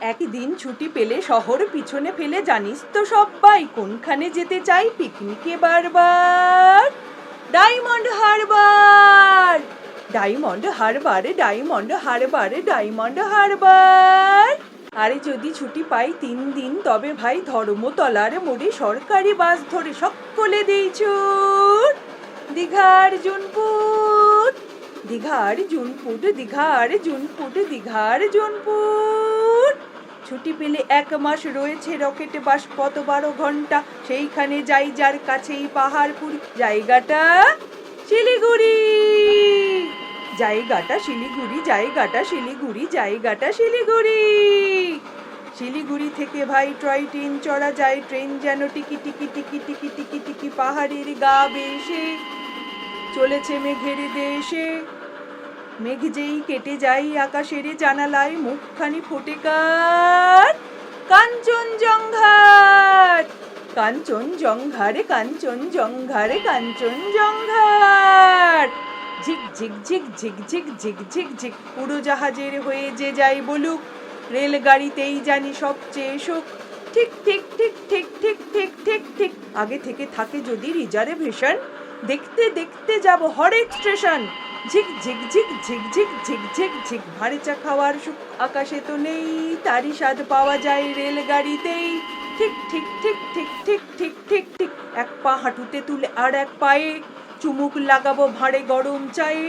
একদিন ছুটি পেলে শহর পিছনে ফেলে জানিস তো সবাই কোনখানে যেতে চাই? পিকনিকে বারবার। Diamond Harbour. Diamond Harbour Diamond Harbour Diamond Harbour. আরে যদি ছুটি পাই তিন দিন, তবে ভাই ধর্মতলার মোড়ে সরকারি বাস ধরে সকলে দিয়েছুন দীঘার জুনপুট দীঘার জুনপুট দীঘার জুনপুট দীঘার জুনপুট ছুটি পেলে এক মাস রয়েছে রকেট বাস, কত বারো ঘণ্টা? সেইখানে যাই যার কাছেই পাহাড়পুর। জায়গাটা শিলিগুড়ি। জায়গাটা শিলিগুড়ি জায়গাটা শিলিগুড়ি জায়গাটা শিলিগুড়ি। শিলিগুড়ি থেকে ভাই টয় ট্রেন চড়া যায়, ট্রেন যেন টিকি টিকি টিকি টিকি টিকি টিকি পাহাড়ের গা বেশে চলেছে মেঘের দেশে। মেঘ যেই কেটে যাই আকাশের জানালায়, মুখখানি ফোটে কাঞ্চন জঙ্ঘার কাঞ্চন জঙ্ঘারে কাঞ্চন জঙ্ঘারে কাঞ্চন জঙ্ঘার ঝিক ঝিক ঝিক ঝিক ঝিক ঝিক ঝিক ঝিক, উড়োজাহাজের হয়ে যে যাই বলুক, রেলগাড়িতেই জানি সবচেয়ে সুখ। ঠিক ঠিক ঠিক ঠিক ঠিক ঠিক ঠিক ঠিক, আগে থেকে থাকে যদি রিজার্ভেশন, দেখতে দেখতে যাব হরেক স্টেশন। ঝিক ঝিক ঝিক ঝিক ঝিক ঝিক ঝিক ঝিক ভারী চা খাওয়ার সুখ আকাশে তো নেই তারই স্বাদ পাওয়া যায় রেলগাড়িতেই ঠিক ঠিক ঠিক ঠিক ঠিক ঠিক ঠিক ঠিক এক পা হাঁটুতে তুলে আর এক পায়ে চুমুক লাগাবো ভাঁড়ে গরম চায়ে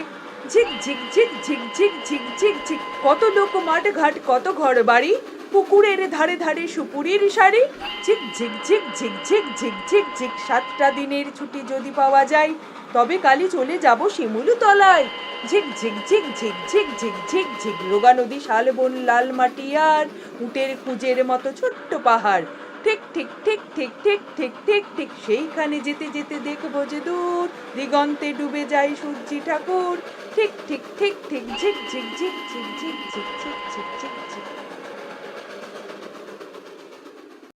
ঝিক ঝিক ঝিক ঝিক ঝিক ঝিক ঝিক ঝিক কত লোক মাঠ ঘাট কত ঘর বাড়ি পুকুরের ধারে ধারে সুপুরির শাড়ি ঝিক ঝিক ঝিক ঝিক ঝিক ঝিক ঝিক ঝিক সাতটা দিনের ছুটি যদি পাওয়া যায় তবে কালি চলে যাব শিমুলু তলায় ঝিক ঝিক ঝিক ঝিক ঝিক ঝিক ঝিক ঝিক রোগা নদী শালবন লাল মাটি আর উটের কুজের মতো ছোট্ট পাহাড় ঠিক ঠিক ঠিক ঠিক ঠিক ঠিক ঠিক ঠিক সেইখানে যেতে যেতে দেখব যে দূর দিগন্তে ডুবে যায় সূর্যি ঠাকুর ঠিক ঠিক ঠিক ঠিক ঝিক ঝিক ঝিক ঝিক ঝিক ঝিক ঝিক ঝিক